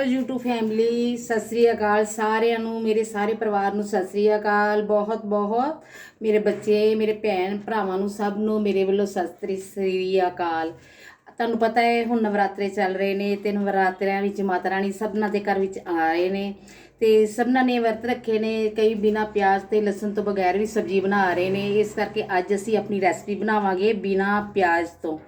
YouTube family Sat Sri ਅਕਾਲ ਸਾਰਿਆਂ ਨੂੰ, ਮੇਰੇ ਸਾਰੇ ਪਰਿਵਾਰ ਨੂੰ ਸਤਿ ਸ੍ਰੀ ਅਕਾਲ, ਬਹੁਤ ਬਹੁਤ। ਮੇਰੇ ਬੱਚੇ, ਮੇਰੇ ਭੈਣ ਭਰਾਵਾਂ ਨੂੰ ਸਭ ਨੂੰ ਮੇਰੇ ਵੱਲੋਂ ਸਤਿ ਸ੍ਰੀ ਅਕਾਲ। ਤੁਹਾਨੂੰ ਪਤਾ ਹੈ, ਹੁਣ ਨਵਰਾਤਰੇ ਚੱਲ ਰਹੇ ਨੇ ਤੇ ਨਵਰਾਤਰਿਆਂ ਵਿੱਚ ਮਾਤਾ ਰਾਣੀ ਸਭਨਾਂ ਦੇ ਘਰ ਵਿੱਚ ਆ ਰਹੇ ਨੇ ਤੇ ਸਭਨਾਂ ਨੇ ਵਰਤ ਰੱਖੇ ਨੇ, ਕਈ ਬਿਨਾ ਪਿਆਜ਼ ਤੇ ਲਸਣ ਤੋਂ ਬਗੈਰ ਵੀ ਸਬਜ਼ੀ ਬਣਾ ਰਹੇ ਨੇ। ਇਸ ਕਰਕੇ ਅੱਜ ਅਸੀਂ ਆਪਣੀ ਰੈਸਪੀ ਬਣਾਵਾਂਗੇ ਬਿਨਾ ਪਿਆਜ਼ ਤੋਂ।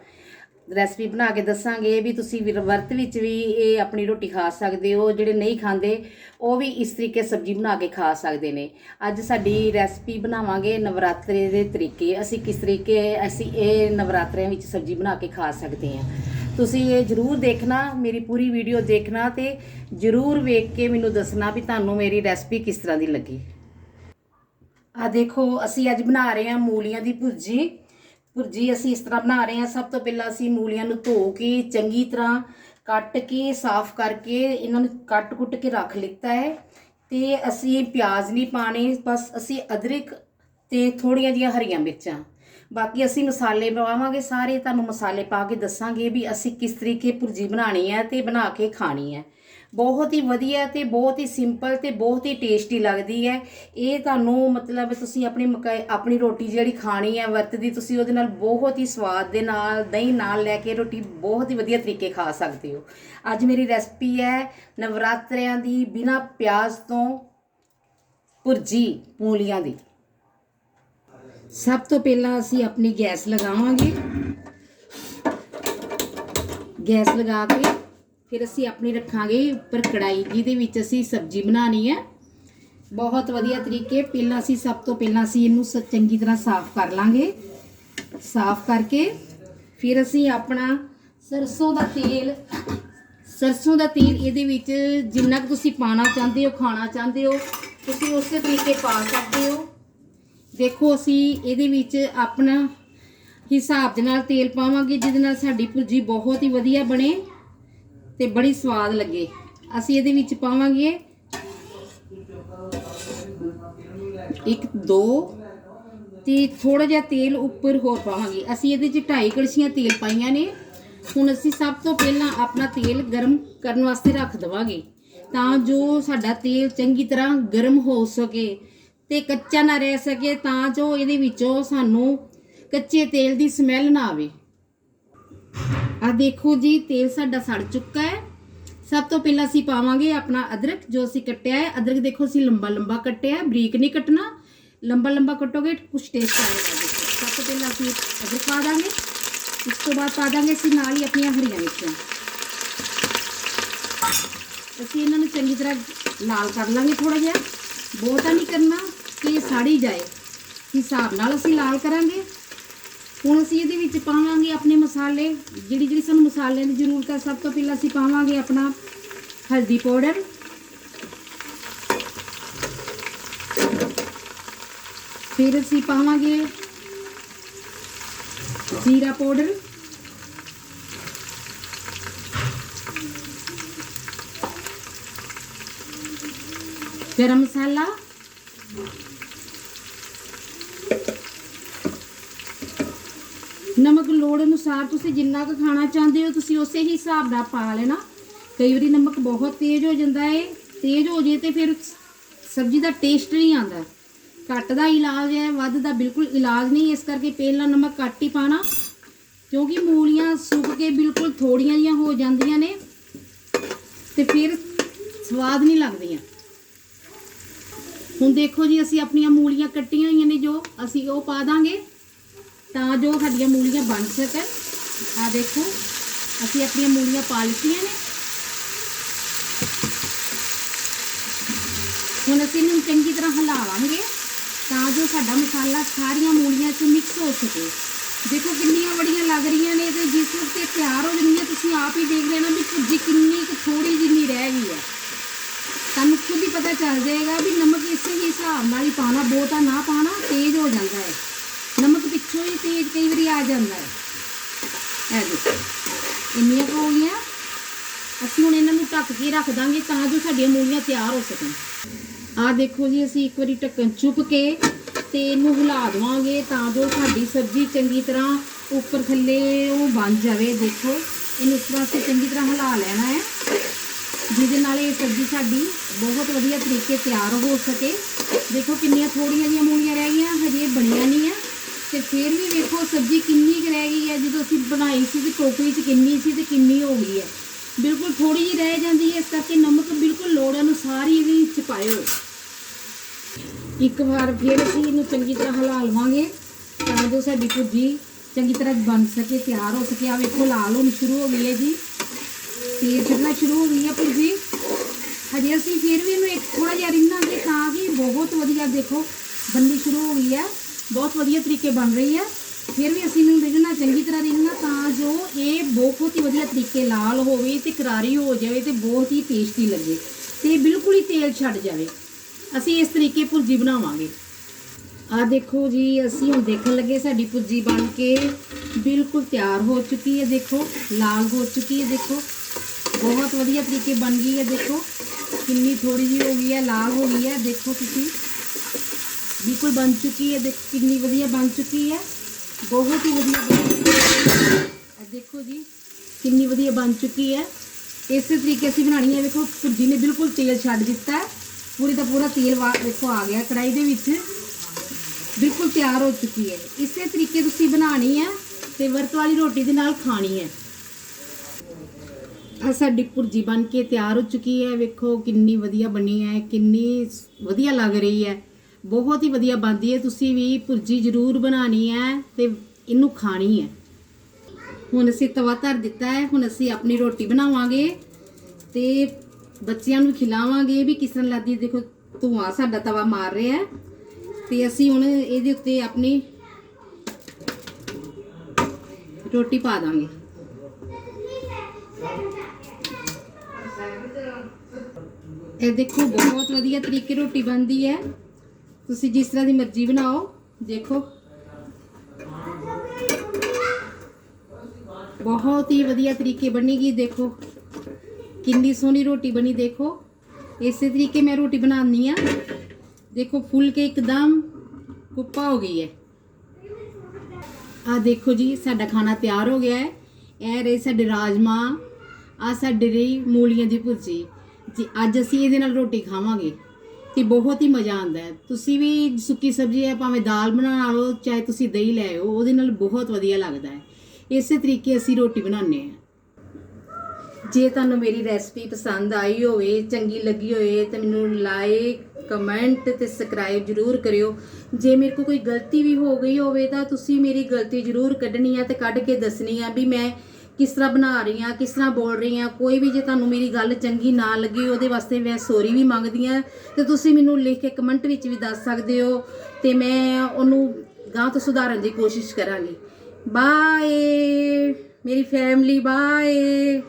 ਰੈਸਪੀ ਬਣਾ ਕੇ ਦੱਸਾਂਗੇ ਵੀ ਤੁਸੀਂ ਵਰਤ ਵਿੱਚ ਵੀ ਇਹ ਆਪਣੀ ਰੋਟੀ ਖਾ ਸਕਦੇ ਹੋ, ਜਿਹੜੇ ਨਹੀਂ ਖਾਂਦੇ, ਉਹ ਵੀ ਇਸ ਤਰੀਕੇ ਸਬਜ਼ੀ ਬਣਾ ਕੇ ਖਾ ਸਕਦੇ ਨੇ। ਅੱਜ ਸਾਡੀ ਰੈਸਪੀ ਬਣਾਵਾਂਗੇ ਨਵਰਾਤਰੇ ਦੇ ਤਰੀਕੇ। ਅਸੀਂ ਕਿਸ ਤਰੀਕੇ ਅਸੀਂ ਇਹ ਨਵਰਾਤਰਿਆਂ ਵਿੱਚ ਸਬਜ਼ੀ ਬਣਾ ਕੇ ਖਾ ਸਕਦੇ ਹਾਂ। ਤੁਸੀਂ ਇਹ ਜਰੂਰ ਦੇਖਣਾ, ਮੇਰੀ ਪੂਰੀ ਵੀਡੀਓ ਦੇਖਣਾ ਤੇ ਜਰੂਰ ਵੇਖ ਕੇ ਮੈਨੂੰ ਦੱਸਣਾ ਵੀ ਤੁਹਾਨੂੰ ਮੇਰੀ ਰੈਸਪੀ ਕਿਸ ਤਰ੍ਹਾਂ ਦੀ ਲੱਗੀ। ਆ ਦੇਖੋ, ਅਸੀਂ ਅੱਜ ਬਣਾ ਰਹੇ ਹਾਂ ਮੂਲੀਆਂ ਦੀ ਭੁਰਜੀ। ਭੁਰਜੀ ਅਸੀਂ ਇਸ ਤਰ੍ਹਾਂ ਬਣਾ ਰਹੇ ਹਾਂ, ਸਭ ਤੋਂ ਪਹਿਲਾਂ ਅਸੀਂ ਮੂਲੀਆਂ ਨੂੰ ਧੋ ਕੇ ਚੰਗੀ ਤਰ੍ਹਾਂ ਕੱਟ ਕੇ, ਸਾਫ਼ ਕਰਕੇ ਇਹਨਾਂ ਨੂੰ ਕੱਟ-ਕੁੱਟ ਕੇ ਰੱਖ ਲਿੱਤਾ ਹੈ ਤੇ ਅਸੀਂ ਪਿਆਜ਼ ਨਹੀਂ ਪਾਣੇ ਬਸ ਅਸੀਂ ਅਦਰਕ ਤੇ ਥੋੜੀਆਂ ਜੀਆਂ ਹਰੀਆਂ ਮਿਰਚਾਂ। ਬਾਕੀ ਅਸੀਂ ਮਸਾਲੇ ਪਾਵਾਂਗੇ ਸਾਰੇ, ਤੁਹਾਨੂੰ ਮਸਾਲੇ ਪਾ ਕੇ ਦੱਸਾਂਗੇ ਵੀ ਅਸੀਂ ਕਿਸ ਤਰੀਕੇ ਭੁਰਜੀ ਬਣਾਣੀ ਹੈ ਤੇ ਬਣਾ ਕੇ ਖਾਣੀ ਹੈ। ਬਹੁਤ ਹੀ ਵਧੀਆ ਤੇ ਬਹੁਤ ਹੀ ਸਿੰਪਲ ਤੇ ਬਹੁਤ ਹੀ ਟੇਸਟੀ ਲੱਗਦੀ ਹੈ। ਇਹ ਤੁਹਾਨੂੰ ਮਤਲਬ ਤੁਸੀਂ ਆਪਣੀ ਮਕਾ- ਆਪਣੀ ਰੋਟੀ ਜਿਹੜੀ ਖਾਣੀ ਹੈ, ਵਰਤਦੀ ਤੁਸੀਂ ਉਹਦੇ ਨਾਲ ਬਹੁਤ ਹੀ ਸਵਾਦ ਦੇ ਨਾਲ, ਦਹੀਂ ਨਾਲ ਲੈ ਕੇ ਰੋਟੀ ਬਹੁਤ ਹੀ ਵਧੀਆ ਤਰੀਕੇ ਖਾ ਸਕਦੇ ਹੋ। ਅੱਜ ਮੇਰੀ ਰੈਸਪੀ ਹੈ ਨਵਰਾਤਰਿਆਂ ਦੀ ਬਿਨਾ ਪਿਆਜ਼ ਤੋਂ ਭੁਰਜੀ ਮੂਲੀਆਂ ਦੀ। ਸਭ ਤੋਂ ਪਹਿਲਾਂ ਅਸੀਂ ਆਪਣੀ ਗੈਸ ਲਗਾਵਾਂਗੇ। ਗੈਸ ਲਗਾ ਕੇ ਫਿਰ ਅਸੀਂ ਆਪਣੀ ਰੱਖਾਂਗੇ ਉੱਪਰ ਕੜਾਈ ਜਿਹਦੇ ਵਿੱਚ ਅਸੀਂ ਸਬਜ਼ੀ ਬਣਾਣੀ ਹੈ। ਬਹੁਤ ਵਧੀਆ ਤਰੀਕੇ, ਪਹਿਲਾਂ ਅਸੀਂ ਸਭ ਤੋਂ ਪਹਿਲਾਂ ਅਸੀਂ ਇਹਨੂੰ ਸ- ਚੰਗੀ ਤਰ੍ਹਾਂ ਸਾਫ਼ ਕਰ ਲਾਂਗੇ। ਸਾਫ਼ ਕਰਕੇ ਫਿਰ ਅਸੀਂ ਆਪਣਾ ਸਰਸੋਂ ਦਾ ਤੇਲ, ਸਰਸੋਂ ਦਾ ਤੇਲ ਇਹਦੇ ਵਿੱਚ ਜਿੰਨਾ ਕੁ ਤੁਸੀਂ ਪਾਣਾ ਚਾਹੁੰਦੇ ਹੋ, ਖਾਣਾ ਚਾਹੁੰਦੇ ਹੋ, ਤੁਸੀਂ ਉਸੇ ਤਰੀਕੇ ਪਾ ਸਕਦੇ ਹੋ। ਦੇਖੋ ਅਸੀਂ ਇਹਦੇ ਵਿੱਚ ਆਪਣਾ ਹਿਸਾਬ ਦੇ ਨਾਲ ਤੇਲ ਪਾਵਾਂਗੇ, ਜਿਹਦੇ ਨਾਲ ਸਾਡੀ ਭੁਰਜੀ ਬਹੁਤ ਹੀ ਵਧੀਆ ਬਣੇ। ਤੇ ਬੜੀ ਸਵਾਦ ਲੱਗੇ। ਅਸੀਂ ਇਹਦੇ ਵਿੱਚ ਪਾਵਾਂਗੇ ਇੱਕ, ਦੋ ਤੇ ਥੋੜਾ ਜਿਹਾ ਤੇਲ ਉੱਪਰ ਹੋਰ ਪਾਵਾਂਗੇ। ਅਸੀਂ ਇਹਦੇ 'ਚ ਢਾਈ ਕੜਛੀਆਂ ਤੇਲ ਪਾਈਆਂ ਨੇ। ਹੁਣ ਅਸੀਂ ਸਭ ਤੋਂ ਪਹਿਲਾਂ ਆਪਣਾ ਤੇਲ ਗਰਮ ਕਰਨ ਵਾਸਤੇ ਰੱਖ ਦਵਾਂਗੇ। ਤਾਂ ਜੋ ਸਾਡਾ ਤੇਲ ਚੰਗੀ ਤਰ੍ਹਾਂ ਗਰਮ ਹੋ ਸਕੇ ਤੇ ਕੱਚਾ ਨਾ ਰਹਿ ਸਕੇ, ਤਾਂ ਜੋ ਇਹਦੇ ਵਿੱਚੋਂ ਸਾਨੂੰ ਕੱਚੇ ਤੇਲ ਦੀ ਸਮੈਲ ਨਾ ਆਵੇ। ਆ ਦੇਖੋ ਜੀ ਤੇਲ ਸਾਡਾ ਸੜ ਚੁੱਕਾ ਹੈ ਸਭ ਤੋਂ ਪਹਿਲਾਂ ਅਸੀਂ ਪਾਵਾਂਗੇ ਆਪਣਾ ਅਦਰਕ ਜੋ ਅਸੀਂ ਕੱਟਿਆ ਹੈ ਅਦਰਕ ਦੇਖੋ ਅਸੀਂ ਲੰਬਾ ਲੰਬਾ ਕੱਟਿਆ ਹੈ ਬਰੀਕ ਨਹੀਂ ਕੱਟਣਾ ਲੰਬਾ ਲੰਬਾ ਕੱਟੋਗੇ ਕੁਝ ਟੇਸਟ ਆਏਗਾ ਦੇਖੋ ਸਭ ਤੋਂ ਪਹਿਲਾਂ ਅਸੀਂ ਅਦਰਕ ਪਾ ਦਾਂਗੇ ਇਸ ਤੋਂ ਬਾਅਦ ਪਾ ਦਾਂਗੇ ਅਸੀਂ ਨਾਲ ਹੀ ਆਪਣੀਆਂ ਹਰੀਆਂ ਮਿਰਚਾਂ ਅਸੀਂ ਇਹਨਾਂ ਨੂੰ ਚੰਗੀ ਤਰ੍ਹਾਂ ਲਾਲ ਕਰ ਲਾਂਗੇ ਥੋੜਾ ਜਿਹਾ ਬਹੁਤਾ ਨਹੀਂ ਕਰਨਾ ਕਿ ਇਹ ਸਾੜੀ ਜਾਏ ਹਿਸਾਬ ਨਾਲ ਅਸੀਂ ਲਾਲ ਕਰਾਂਗੇ ਹੁਣ ਅਸੀਂ ਇਹਦੇ ਵਿੱਚ ਪਾਵਾਂਗੇ ਆਪਣੇ ਮਸਾਲੇ, ਜਿਹੜੀ ਜਿਹੜੀ ਸਾਨੂੰ ਮਸਾਲਿਆਂ ਦੀ ਜ਼ਰੂਰਤ ਹੈ, ਸਭ ਤੋਂ ਪਹਿਲਾਂ ਅਸੀਂ ਪਾਵਾਂਗੇ ਆਪਣਾ ਹਲਦੀ ਪਾਊਡਰ। ਫਿਰ ਅਸੀਂ ਪਾਵਾਂਗੇ ਜੀਰਾ ਪਾਊਡਰ। ਗਰਮ ਮਸਾਲਾ। ਨਮਕ ਲੋੜ ਅਨੁਸਾਰ ਤੁਸੀਂ ਜਿੰਨਾ ਕੁ ਖਾਣਾ ਚਾਹੁੰਦੇ ਹੋ, ਤੁਸੀਂ ਉਸੇ ਹੀ ਹਿਸਾਬ ਨਾਲ ਪਾ ਲੈਣਾ। ਕਈ ਵਾਰੀ ਨਮਕ ਬਹੁਤ ਤੇਜ਼ ਹੋ ਜਾਂਦਾ ਹੈ ਤੇਜ਼ ਹੋ ਜੇ ਤੇ ਫਿਰ ਸਬਜ਼ੀ ਦਾ ਟੇਸਟ ਨਹੀਂ ਆਉਂਦਾ। ਘੱਟ ਦਾ ਇਲਾਜ ਹੈ, ਵੱਧ ਦਾ ਬਿਲਕੁਲ ਇਲਾਜ ਨਹੀਂ। ਇਸ ਕਰਕੇ ਪਹਿਲਾਂ ਨਮਕ ਘੱਟ ਹੀ ਪਾਣਾ ਕਿਉਂਕਿ ਮੂਲੀਆਂ ਸੁੱਕ ਕੇ ਬਿਲਕੁਲ ਥੋੜੀਆਂ ਜੀਆਂ ਹੋ ਜਾਂਦੀਆਂ ਨੇ ਤੇ ਫਿਰ ਸਵਾਦ ਨਹੀਂ ਲੱਗਦੀਆਂ। ਹੁਣ ਦੇਖੋ ਜੀ, ਅਸੀਂ ਆਪਣੀਆਂ ਮੂਲੀਆਂ ਕੱਟੀਆਂ ਹੋਈਆਂ ਨੇ ਜੋ ਅਸੀਂ ਉਹ ਪਾ ਦਾਂਗੇ। ਤਾਂ ਜੋ ਸਾਡੀਆਂ ਮੂਲੀਆਂ ਬਣ ਸਕਣ। ਆ ਦੇਖੋ, ਅਸੀਂ ਆਪਣੀਆਂ ਮੂਲੀਆਂ ਪਾ ਲਿੱਤੀਆਂ ਨੇ। ਹੁਣ ਅਸੀਂ ਇਹਨੂੰ ਚੰਗੀ ਤਰ੍ਹਾਂ ਹਿਲਾਵਾਂਗੇ ਤਾਂ ਜੋ ਸਾਡਾ ਮਸਾਲਾ ਸਾਰੀਆਂ ਮੂਲੀਆਂ 'ਚ ਮਿਕਸ ਹੋ ਸਕੇ। ਦੇਖੋ ਕਿੰਨੀਆਂ ਬੜੀਆਂ ਲੱਗ ਰਹੀਆਂ ਨੇ ਤੇ ਜਿਸ ਵਕਤ ਇਹ ਤਿਆਰ ਹੋ ਜਾਣਗੀਆਂ ਤੁਸੀਂ ਆਪ ਹੀ ਦੇਖ ਲੈਣਾ ਵੀ ਭੁਰਜੀ ਕਿੰਨੀ ਕੁ ਥੋੜੀ ਜਿੰਨੀ ਰਹਿ ਗਈ ਹੈ ਤੁਹਾਨੂੰ ਖੁਦ ਹੀ ਪਤਾ ਚੱਲ ਜਾਏਗਾ ਵੀ ਨਮਕ ਇਸੇ ਹੀ ਹਿਸਾਬ ਨਾਲ ਹੀ ਪਾਣਾ ਬਹੁਤਾ ਨਾ ਪਾਣਾ ਤੇਜ਼ ਹੋ ਜਾਂਦਾ ਹੈ। ਨਮਕ ਤੇਜ਼ ਕਈ ਵਾਰੀ ਆ ਜਾਂਦਾ ਹੈ। ਇਹ ਦੇਖੋ, ਇੰਨੀਆਂ ਹੋ ਗਈਆਂ। ਅਸੀਂ ਹੁਣ ਇਹਨਾਂ ਨੂੰ ਢੱਕ ਕੇ ਰੱਖ ਦਾਂਗੇ ਤਾਂ ਜੋ ਸਾਡੀਆਂ ਮੂਲੀਆਂ ਤਿਆਰ ਹੋ ਸਕਣ। ਆਹ ਦੇਖੋ ਜੀ, ਅਸੀਂ ਇੱਕ ਵਾਰੀ ਢੱਕਣ ਚੁੱਕ ਕੇ ਤੇ ਇਹਨੂੰ ਹਿਲਾ ਦਵਾਂਗੇ ਤਾਂ ਜੋ ਸਾਡੀ ਸਬਜ਼ੀ ਚੰਗੀ ਤਰ੍ਹਾਂ ਉੱਪਰ ਥੱਲੇ ਉਹ ਬਣ ਜਾਵੇ। ਦੇਖੋ, ਇਹਨੂੰ ਇਸ ਤਰ੍ਹਾਂ ਅਸੀਂ ਚੰਗੀ ਤਰ੍ਹਾਂ ਹਿਲਾ ਲੈਣਾ ਹੈ। ਜਿਹਦੇ ਨਾਲ ਇਹ ਸਬਜ਼ੀ ਸਾਡੀ ਬਹੁਤ ਵਧੀਆ ਤਰੀਕੇ ਤਿਆਰ ਹੋ ਸਕੇ। ਦੇਖੋ ਕਿੰਨੀਆਂ ਥੋੜੀਆਂ ਜਿਹੀਆਂ ਮੂਲੀਆਂ ਰਹਿ ਗਈਆਂ, ਹਜੇ ਬਣੀਆਂ ਨਹੀਂ ਆ। ਤੇ ਫਿਰ ਵੀ ਵੇਖੋ ਸਬਜ਼ੀ ਕਿੰਨੀ ਕੁ ਰਹਿ ਗਈ ਹੈ, ਜਦੋਂ ਅਸੀਂ ਬਣਾਈ ਸੀ ਤੇ ਟੋਕਰੀ 'ਚ ਕਿੰਨੀ ਸੀ ਤੇ ਕਿੰਨੀ ਹੋ ਗਈ ਹੈ। ਬਿਲਕੁਲ ਥੋੜੀ ਜਿਹੀ ਰਹਿ ਜਾਂਦੀ ਹੈ, ਇਸ ਕਰਕੇ ਨਮਕ ਬਿਲਕੁਲ ਲੋੜ ਅਨੁਸਾਰ ਹੀ ਇਹਦੇ ਵਿੱਚ ਪਾਇਓ। ਇੱਕ ਵਾਰ ਫਿਰ ਅਸੀਂ ਇਹਨੂੰ ਚੰਗੀ ਤਰ੍ਹਾਂ ਹਿਲਾ ਲਵਾਂਗੇ, ਤਾਂ ਜੋ ਸਾਡੀ ਭੁਰਜੀ ਚੰਗੀ ਤਰ੍ਹਾਂ ਬਣ ਸਕੇ, ਤਿਆਰ ਹੋ ਸਕੇ। ਆ ਵੇਖੋ, ਲਾਲ ਹੋਣੀ ਸ਼ੁਰੂ ਹੋ ਗਈ ਹੈ ਜੀ। ਤੇਲ ਛੱਡਣਾ ਸ਼ੁਰੂ ਹੋ ਗਈ ਹੈ ਭੁਰਜੀ। ਹਜੇ ਅਸੀਂ ਫਿਰ ਵੀ ਇਹਨੂੰ ਇੱਕ ਥੋੜਾ ਜਿਹਾ ਰਿੰਨਾਂਗੇ ਤਾਂ ਕਿ ਬਹੁਤ ਵਧੀਆ ਦੇਖੋ, ਬੰਨੀ ਸ਼ੁਰੂ ਹੋ ਗਈ ਹੈ। ਬਹੁਤ ਵਧੀਆ ਤਰੀਕੇ ਬਣ ਰਹੀ ਹੈ ਫਿਰ ਵੀ ਅਸੀਂ ਇਹਨੂੰ ਰਿੰਨਣਾ ਚੰਗੀ ਤਰ੍ਹਾਂ ਰਿੰਨਣਾ ਤਾਂ ਜੋ ਇਹ ਬਹੁਤ ਹੀ ਵਧੀਆ ਤਰੀਕੇ ਲਾਲ ਹੋਵੇ ਤੇ ਕਰਾਰੀ ਹੋ ਜਾਵੇ ਤੇ ਬਹੁਤ ਹੀ ਟੇਸਟੀ ਲੱਗੇ ਤੇ ਬਿਲਕੁਲ ਹੀ ਤੇਲ ਛੱਡ ਜਾਵੇ। ਅਸੀਂ ਇਸ ਤਰੀਕੇ ਭੁਰਜੀ ਬਣਾਵਾਂਗੇ। ਆ ਦੇਖੋ ਜੀ, ਅਸੀਂ ਹੁਣ ਦੇਖਣ ਲੱਗੇ ਸਾਡੀ ਭੁਰਜੀ ਬਣ ਕੇ ਬਿਲਕੁਲ ਤਿਆਰ ਹੋ ਚੁੱਕੀ ਹੈ, ਦੇਖੋ, ਲਾਲ ਹੋ ਚੁੱਕੀ ਹੈ, ਦੇਖੋ। ਬਹੁਤ ਵਧੀਆ ਤਰੀਕੇ ਬਣ ਗਈ ਹੈ, ਦੇਖੋ। ਕਿੰਨੀ ਥੋੜੀ ਜਿਹੀ ਹੋ ਗਈ ਹੈ, ਲਾਲ ਹੋ ਗਈ ਹੈ, ਦੇਖੋ ਤੁਸੀਂ। ਬਿਲਕੁਲ ਬਣ ਚੁੱਕੀ ਹੈ, ਦੇਖੋ ਕਿੰਨੀ ਵਧੀਆ ਬਣ ਚੁੱਕੀ ਹੈ। ਬਹੁਤ ਹੀ ਵਧੀਆ ਬਣ ਹੈ। ਦੇਖੋ ਜੀ, ਕਿੰਨੀ ਵਧੀਆ ਬਣ ਚੁੱਕੀ ਹੈ। ਇਸੇ ਤਰੀਕੇ ਅਸੀਂ ਬਣਾਣੀ ਹੈ, ਵੇਖੋ, ਭੁਰਜੀ ਨੇ ਬਿਲਕੁਲ ਤੇਲ ਛੱਡ ਦਿੱਤਾ ਹੈ। ਪੂਰੀ ਦਾ ਪੂਰਾ ਤੇਲ ਵਾ ਵੇਖੋ ਆ ਗਿਆ ਕੜਾਈ ਦੇ ਵਿੱਚ। ਬਿਲਕੁਲ ਤਿਆਰ ਹੋ ਚੁੱਕੀ ਹੈ। ਇਸੇ ਤਰੀਕੇ ਤੁਸੀਂ ਬਣਾਣੀ ਹੈ ਤੇ ਵਰਤ ਵਾਲੀ ਰੋਟੀ ਦੇ ਨਾਲ ਖਾਣੀ ਹੈ। ਆ ਸਾਡੀ ਭੁਰਜੀ ਬਣ ਕੇ ਤਿਆਰ ਹੋ ਚੁੱਕੀ ਹੈ। ਵੇਖੋ, ਕਿੰਨੀ ਵਧੀਆ ਬਣੀ ਹੈ, ਕਿੰਨੀ ਵਧੀਆ ਲੱਗ ਰਹੀ ਹੈ। ਬਹੁਤ ਹੀ ਵਧੀਆ ਬਣਦੀ ਹੈ। ਤੁਸੀਂ ਵੀ ਭੁਰਜੀ ਜ਼ਰੂਰ ਬਣਾਣੀ ਹੈ ਤੇ ਇਹਨੂੰ ਖਾਣੀ ਹੈ। ਹੁਣ ਅਸੀਂ ਤਵਾ ਧਰ ਦਿੱਤਾ ਹੈ। ਹੁਣ ਅਸੀਂ ਆਪਣੀ ਰੋਟੀ ਬਣਾਵਾਂਗੇ ਤੇ ਬੱਚਿਆਂ ਨੂੰ ਖਿਲਾਵਾਂਗੇ ਵੀ ਕਿਸ ਤਰ੍ਹਾਂ ਲੱਗਦੀ ਦੇਖੋ, ਧੂਆਂ ਸਾਡਾ ਤਵਾ ਮਾਰ ਰਿਹਾ ਹੈ ਤੇ ਅਸੀਂ ਹੁਣ ਇਹਦੇ ਉੱਤੇ ਆਪਣੀ ਰੋਟੀ ਪਾ ਦਾਂਗੇ। ਇਹ ਦੇਖੋ, ਬਹੁਤ ਵਧੀਆ ਤਰੀਕੇ ਰੋਟੀ ਬਣਦੀ ਹੈ। ਤੁਸੀਂ ਜਿਸ ਤਰ੍ਹਾਂ ਦੀ ਮਰਜ਼ੀ ਬਣਾਓ ਦੇਖੋ ਬਹੁਤ ਹੀ ਵਧੀਆ ਤਰੀਕੇ ਬਣੇਗੀ ਦੇਖੋ ਕਿੰਨੀ ਸੋਹਣੀ ਰੋਟੀ ਬਣੀ ਦੇਖੋ ਇਸੇ ਤਰੀਕੇ ਮੈਂ ਰੋਟੀ ਬਣਾਉਣੀ ਆ ਦੇਖੋ ਫੁੱਲ ਕੇ ਇੱਕਦਮ ਕੁੱਪਾ ਹੋ ਗਈ ਹੈ ਆ ਦੇਖੋ ਜੀ ਸਾਡਾ ਖਾਣਾ ਤਿਆਰ ਹੋ ਗਿਆ ਹੈ ਇਹ ਰਹੇ ਸਾਡੇ ਰਾਜਮਾ ਆ ਸਾਡੇ ਰਹੀ ਮੂਲੀਆਂ ਦੀ ਭੁਰਜੀ ਜੀ ਅੱਜ ਅਸੀਂ ਇਹਦੇ ਨਾਲ ਰੋਟੀ ਖਾਵਾਂਗੇ ਤੇ ਬਹੁਤ ਹੀ ਮਜ਼ਾ ਆਉਂਦਾ ਹੈ। ਤੁਸੀਂ ਵੀ ਸੁੱਕੀ ਸਬਜ਼ੀ ਹੈ, ਭਾਵੇਂ ਦਾਲ ਬਣਾ ਲਓ ਚਾਹੇ ਤੁਸੀਂ ਦਹੀਂ ਲੈ ਆਓ ਉਹਦੇ ਨਾਲ ਬਹੁਤ ਵਧੀਆ ਲੱਗਦਾ ਹੈ। ਇਸੇ ਤਰੀਕੇ ਅਸੀਂ ਰੋਟੀ ਬਣਾਉਂਦੇ ਹਾਂ। ਜੇ ਤੁਹਾਨੂੰ ਮੇਰੀ ਰੈਸਪੀ ਪਸੰਦ ਆਈ ਹੋਵੇ, ਚੰਗੀ ਲੱਗੀ ਹੋਵੇ, ਤਾਂ ਮੈਨੂੰ ਲਾਈਕ ਕਮੈਂਟ ਤੇ ਸਬਸਕ੍ਰਾਈਬ ਜਰੂਰ ਕਰਿਓ। ਜੇ ਮੇਰੇ ਕੋਲ ਕੋਈ ਗਲਤੀ ਵੀ ਹੋ ਗਈ ਹੋਵੇ, ਤਾਂ ਤੁਸੀਂ ਮੇਰੀ ਗਲਤੀ ਜਰੂਰ ਕੱਢਣੀ ਆ ਤੇ ਕੱਢ ਕੇ ਦੱਸਣੀ ਆ ਵੀ ਮੈਂ ਕਿਸ ਤਰ੍ਹਾਂ ਬਣਾ ਰਹੀ ਹਾਂ, ਕਿਸ ਤਰ੍ਹਾਂ ਬੋਲ ਰਹੀ ਹਾਂ, ਕੋਈ ਵੀ ਜੇ ਤੁਹਾਨੂੰ ਮੇਰੀ ਗੱਲ ਚੰਗੀ ਨਾ ਲੱਗੀ, ਉਹਦੇ ਵਾਸਤੇ ਮੈਂ ਸੌਰੀ ਵੀ ਮੰਗਦੀ ਹਾਂ। ਤੇ ਤੁਸੀਂ ਮੈਨੂੰ ਲਿਖ ਕੇ ਕਮੈਂਟ ਵਿੱਚ ਵੀ ਦੱਸ ਸਕਦੇ ਹੋ ਤੇ ਮੈਂ ਉਹਨੂੰ ਗਾਂ ਤੋਂ ਸੁਧਾਰਨ ਦੀ ਕੋਸ਼ਿਸ਼ ਕਰਾਂਗੀ। ਬਾਏ ਮੇਰੀ ਫੈਮਿਲੀ ਬਾਏ